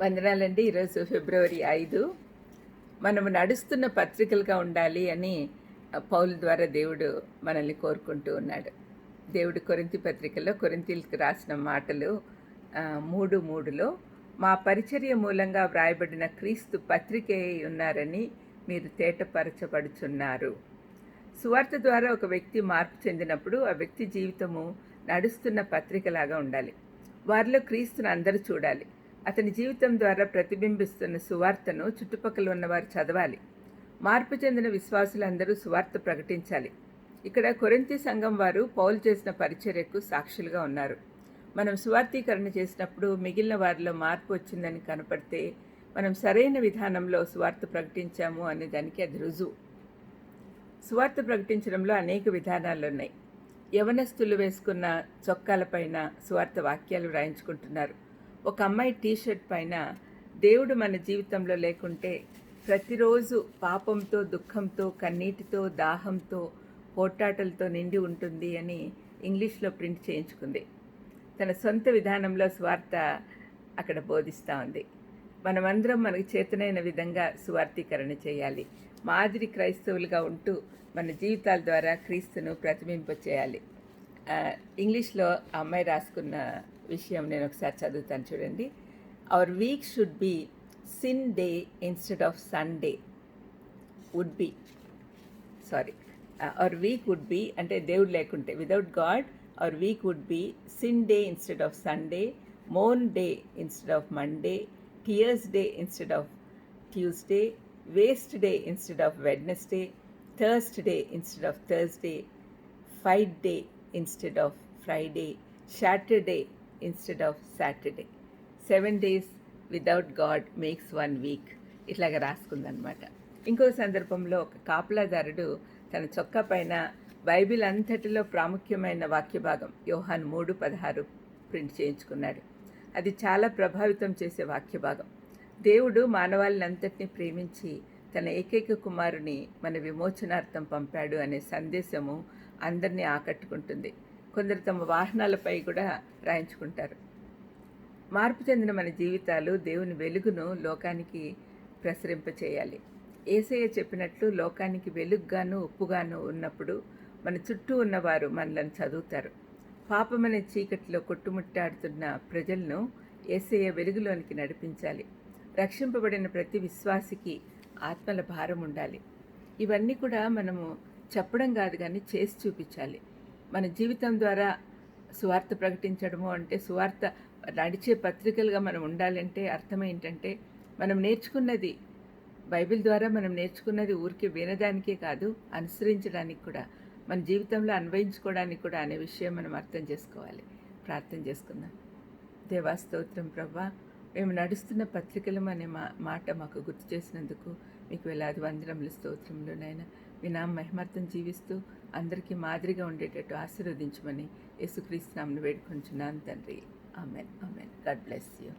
వందనాలండి. ఈరోజు ఫిబ్రవరి ఐదు. మనము నడుస్తున్న పత్రికలుగా ఉండాలి అని పౌలు ద్వారా దేవుడు మనల్ని కోరుకుంటూ ఉన్నాడు. దేవుడు కొరింతి పత్రికలో కొరింతీలకు రాసిన మాటలు మూడు మూడులో మా పరిచర్య మూలంగా వ్రాయబడిన క్రీస్తు పత్రికే ఉన్నారని మీరు తేటపరచబడుచున్నారు. సువార్త ద్వారా ఒక వ్యక్తి మార్పు చెందినప్పుడు ఆ వ్యక్తి జీవితము నడుస్తున్న పత్రికలాగా ఉండాలి. వారిలో క్రీస్తును అందరూ చూడాలి. అతని జీవితం ద్వారా ప్రతిబింబిస్తున్న సువార్తను చుట్టుపక్కల ఉన్నవారు చదవాలి. మార్పు చెందిన విశ్వాసులందరూ సువార్త ప్రకటించాలి. ఇక్కడ కొరింతి సంఘం వారు పౌలు చేసిన పరిచర్యకు సాక్షులుగా ఉన్నారు. మనం సువార్తీకరణ చేసినప్పుడు మిగిలిన వారిలో మార్పు వచ్చిందని కనపడితే మనం సరైన విధానంలో సువార్త ప్రకటించాము అనే దానికి అది రుజువు. సువార్త ప్రకటించడంలో అనేక విధానాలు ఉన్నాయి. యవనస్తులు వేసుకున్న చొక్కాలపైన సువార్త వాక్యాలు వ్రాయించుకుంటున్నారు. ఒక అమ్మాయి టీషర్ట్ పైన దేవుడు మన జీవితంలో లేకుంటే ప్రతిరోజు పాపంతో దుఃఖంతో కన్నీటితో దాహంతో పోట్టాటలతో నిండి ఉంటుంది అని ఇంగ్లీష్లో ప్రింట్ చేయించుకుంది. తన సొంత విధానంలో స్వార్థ అక్కడ బోధిస్తూ ఉంది. మనమందరం మనకు చేతనైన విధంగా సువార్థీకరణ చేయాలి. మాదిరి క్రైస్తవులుగా ఉంటూ మన జీవితాల ద్వారా క్రీస్తును ప్రతిబింప చేయాలి ఇంగ్లీష్లో ఆ అమ్మాయి రాసుకున్న విషయం నేను ఒకసారి చదువుతాను చూడండి. Our week should be sin day instead of Sunday would be sorry our week would be అంటే దేవుడు లేకుంటే without God our week would be sin day instead of Sunday moan day instead of Monday tears day instead of Tuesday waste day instead of Wednesday thirst day instead of Thursday fight day instead of Friday Saturday instead of Saturday seven days without God makes one weak ఇట్లాగా రాసుకుందనమాట ఇంకో సందర్భంలో ఒక కాపలాదారుడు తన చొక్కా పైన Bible అంతటిలో ప్రాముఖ్యమైన వాక్య భాగం యోహాన్ మూడు పదహారు ప్రింట్ చేయించుకున్నాడు. అది చాలా ప్రభావితం చేసే వాక్య భాగం దేవుడు మానవాళిని అంతటినీ ప్రేమించి తన ఏకైక కుమారుని మన విమోచనార్థం పంపాడు అనే సందేశము అందరినీ ఆకట్టుకుంటుంది. కొందరు తమ వాహనాలపై కూడా రాయించుకుంటారు. మార్పు చెందిన మన జీవితాలు దేవుని వెలుగును లోకానికి ప్రసరింపచేయాలి ఏసయ్య చెప్పినట్లు లోకానికి వెలుగుగాను ఉప్పుగాను ఉన్నప్పుడు మన చుట్టూ ఉన్నవారు మనలను చదువుతారు. పాపమనే చీకటిలో కొట్టుముట్టాడుతున్న ప్రజలను ఏసయ్య వెలుగులోనికి నడిపించాలి. రక్షింపబడిన ప్రతి విశ్వాసికి ఆత్మల భారం ఉండాలి. ఇవన్నీ కూడా మనము చెప్పడం కాదు కానీ చేసి చూపించాలి. మన జీవితం ద్వారా సువార్త ప్రకటించడము అంటే సువార్త నడిచే పత్రికలుగా మనం ఉండాలంటే అర్థం ఏంటంటే మనం నేర్చుకున్నది బైబిల్ ద్వారా మనం నేర్చుకున్నది ఊరికి వినడానికే కాదు అనుసరించడానికి కూడా మన జీవితంలో అన్వయించుకోవడానికి కూడా అనే విషయం మనం అర్థం చేసుకోవాలి. ప్రార్థన చేసుకుందాం. దేవాస్తోత్రం ప్రభా మేము నడుస్తున్న పత్రికలం అనే మా మాట మాకు గుర్తు చేసినందుకు మీకు వేలాది వందరములు స్తోత్రములు నాయన. వినామ నామ మహిమార్థం జీవిస్తూ అందరికీ మాదిరిగా ఉండేటట్టు ఆశీర్వదించమని యేసుక్రీస్తు వేడుకుంటున్నాను వేడుకొంచున్నాను తండ్రి. Amen. Amen. God bless you.